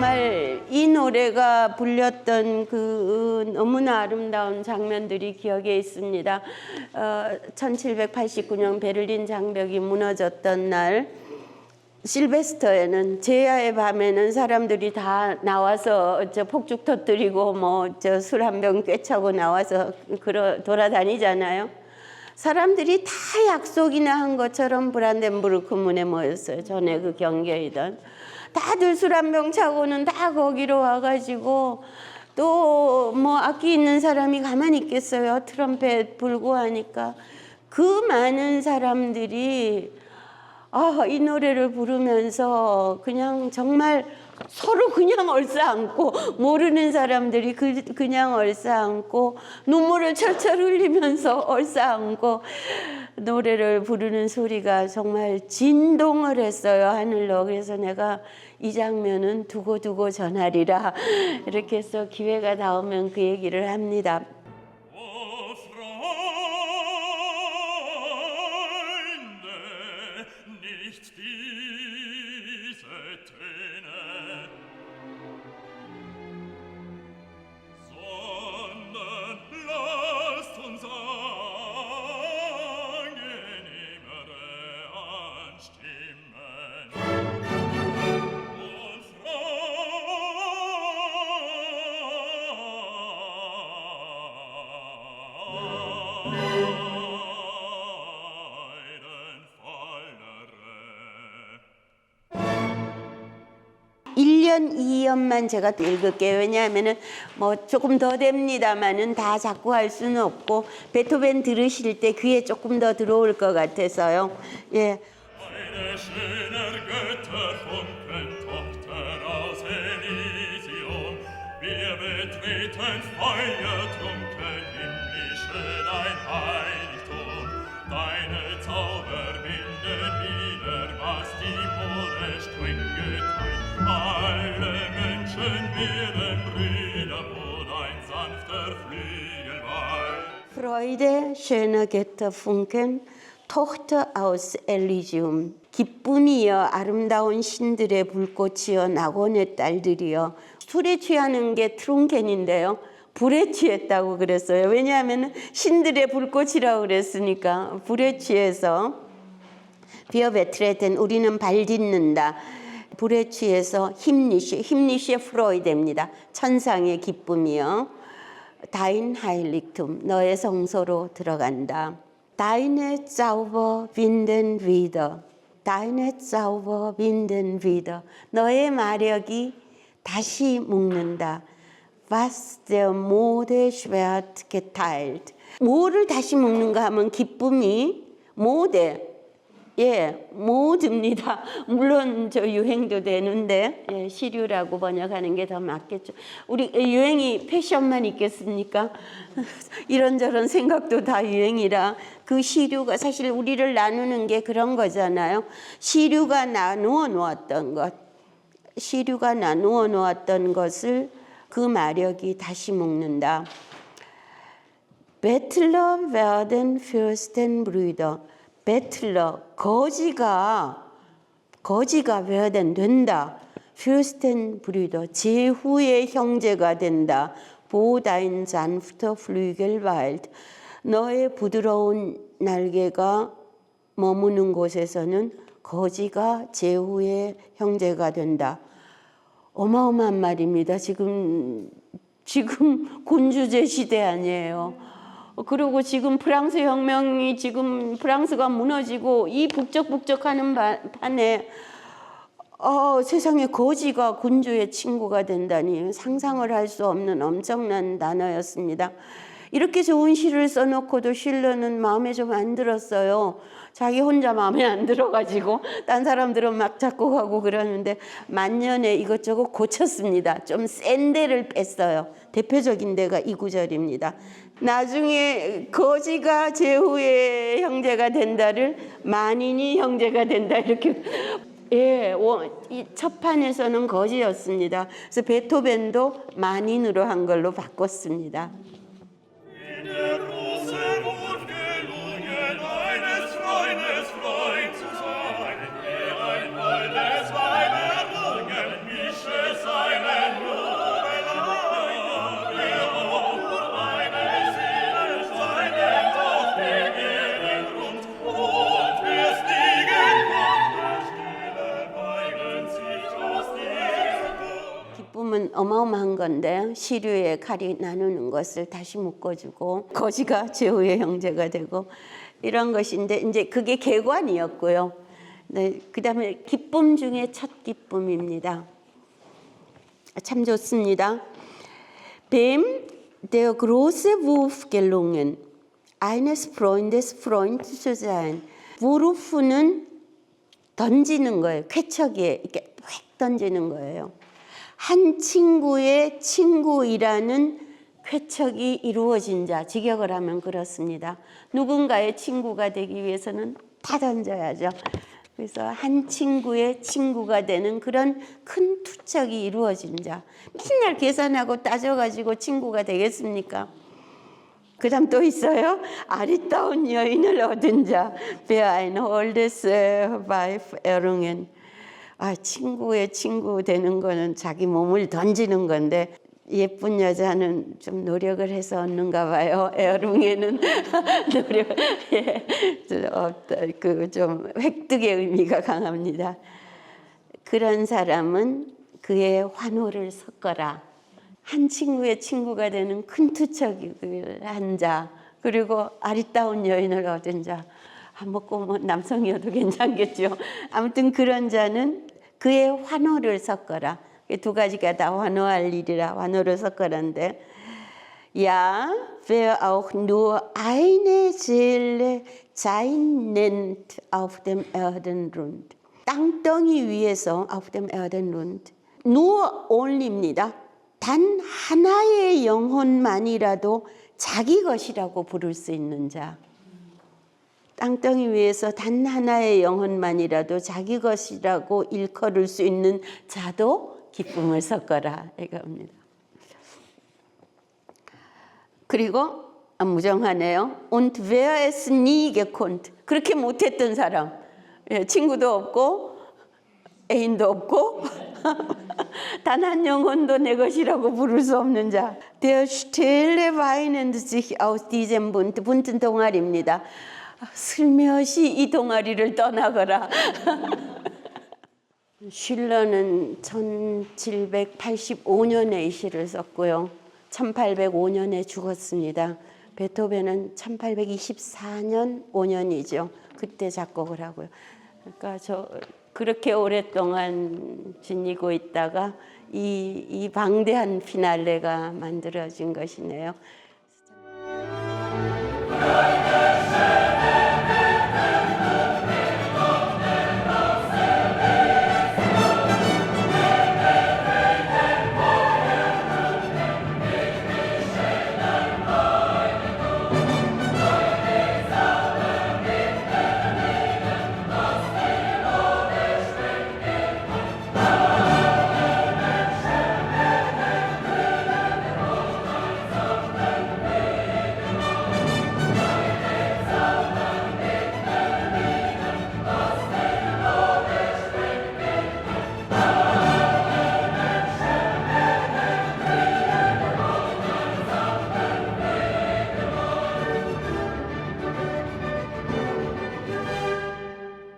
정말 이 노래가 불렸던 그 너무나 아름다운 장면들이 기억에 있습니다. 어, 1789년 베를린 장벽이 무너졌던 날 실베스터에는 제야의 밤에는 사람들이 다 나와서 저 폭죽 터뜨리고 뭐 저 술 한 병 꿰차고 나와서 그러 돌아다니잖아요. 사람들이 다 약속이나 한 것처럼 브란덴부르크 문에 모였어요. 전에 그 경계이던 다들 술 한 병 차고는 다 거기로 와가지고 또 뭐 악기 있는 사람이 가만히 있겠어요. 트럼펫 불고 하니까 그 많은 사람들이 아, 이 노래를 부르면서 그냥 정말 서로 그냥 얼싸안고 모르는 사람들이 그, 그냥 얼싸안고 눈물을 철철 흘리면서 얼싸안고 노래를 부르는 소리가 정말 진동을 했어요 하늘로 그래서 내가 이 장면은 두고두고 전하리라 이렇게 해서 기회가 닿으면 그 얘기를 합니다. 1년, 2년만 제가 읽을게요. 왜냐하면은 뭐 조금 더 됩니다만은 다 자꾸 할 수는 없고 베토벤 들으실 때 귀에 조금 더 들어올 것 같아서요. 예. 쉐너 게터 푼켄 토흐터 아우스 엘리지움 기쁨이여 아름다운 신들의 불꽃이여 낙원의 딸들이여 술에 취하는 게 트룬켄인데요 불에 취했다고 그랬어요 왜냐하면 신들의 불꽃이라고 그랬으니까 불에 취해서 비어 베트레텐 우리는 발 딛는다. 불에 취해서 힘니시 힘니시의 프로이데입니다. 천상의 기쁨이요. 다인 하일릭툼 너의 성소로 들어간다. 다인의 자우버 빈덴 위더 다인의 자우버 빈덴 위더 너의 마력이 다시 묶는다. Was der Mode schwert geteilt. 뭐를 다시 묶는가 하면 기쁨이 모대 예, 모드입니다. 물론 저 유행도 되는데 예, 시류라고 번역하는 게 더 맞겠죠. 우리 유행이 패션만 있겠습니까? 이런저런 생각도 다 유행이라 그 시류가 사실 우리를 나누는 게 그런 거잖아요. 시류가 나누어 놓았던 것, 시류가 나누어 놓았던 것을 그 마력이 다시 묶는다. 베틀러 werden. 베틀러 거지가 거지가 werden 된다. Fürstenbrüder 제후의 형제가 된다. Sanfter Flügel weilt. 너의 부드러운 날개가 머무는 곳에서는 거지가 제후의 형제가 된다. 어마어마한 말입니다. 지금 지금 군주제 시대 아니에요. 어, 그리고 지금 프랑스 혁명이 지금 프랑스가 무너지고 이 북적북적하는 바- 판에 어, 세상에 거지가 군주의 친구가 된다니 상상을 할 수 없는 엄청난 단어였습니다. 이렇게 좋은 시를 써놓고도 실러는 마음에 좀 안 들었어요. 자기 혼자 마음에 안 들어가지고 딴 사람들은 막 작곡하고 그러는데 만년에 이것저것 고쳤습니다. 좀 센 데를 뺐어요. 대표적인 데가 이 구절입니다. 나중에 거지가 제후의 형제가 된다를 만인이 형제가 된다 이렇게 예, 원- 이 첫판에서는 거지였습니다. 그래서 베토벤도 만인으로 한 걸로 바꿨습니다. 이건 어마어마한 건데 시류의 칼이 나누는 것을 다시 묶어주고 거지가 제후의 형제가 되고 이런 것인데 이제 그게 개관이었고요. 네, 그다음에 기쁨 중에 첫 기쁨입니다. 참 좋습니다. Wem der große Wurf gelungen, eines Freundes Freund zu sein. 무르프는 던지는 거예요. 쾌척에 이렇게 휙 던지는 거예요. 한 친구의 친구이라는 쾌척이 이루어진 자, 직역을 하면 그렇습니다. 누군가의 친구가 되기 위해서는 다 던져야죠. 그래서 한 친구의 친구가 되는 그런 큰 투척이 이루어진 자. 맨날 계산하고 따져가지고 친구가 되겠습니까? 그 다음 또 있어요. 아리따운 여인을 얻은 자. Wer ein holdes Weib errungen. 아, 친구의 친구 되는 거는 자기 몸을 던지는 건데 예쁜 여자는 좀 노력을 해서 얻는가 봐요. 에어룽에는 노력, 예, 그좀 획득의 의미가 강합니다. 그런 사람은 그의 환호를 섞어라. 한 친구의 친구가 되는 큰 투척을 한 자, 그리고 아리따운 여인을 얻은 자. 아, 뭐꼭 뭐 남성이어도 괜찮겠죠. 아무튼 그런 자는 그의 환호를 섞어라. 이두 가지가 다 환호할 일이라 환호를 섞어라인데 Ja, wer auch nur eine Seele sein nennt auf dem Erdenrund. 땅덩이 위에서 auf dem Erdenrund. nur only입니다. 단 하나의 영혼만이라도 자기 것이라고 부를 수 있는 자. 땅덩이 위에서 단 하나의 영혼만이라도 자기 것이라고 일컬을 수 있는 자도 기쁨을 섞어라 이겁니다. 그리고 아, 무정하네요. Und wer es nie gekonnt. 그렇게 못했던 사람. 예, 친구도 없고 애인도 없고 단 한 영혼도 내 것이라고 부를 수 없는 자. Der stille weinend sich aus diesem Bund. bunten 동아리입니다. 슬며시 이 동아리를 떠나거라. 슐러는 1785년에 이 시를 썼고요. 1805년에 죽었습니다. 베토벤은 1824년 5년이죠. 그때 작곡을 하고요. 그러니까 저 그렇게 오랫동안 지니고 있다가 이, 이 방대한 피날레가 만들어진 것이네요.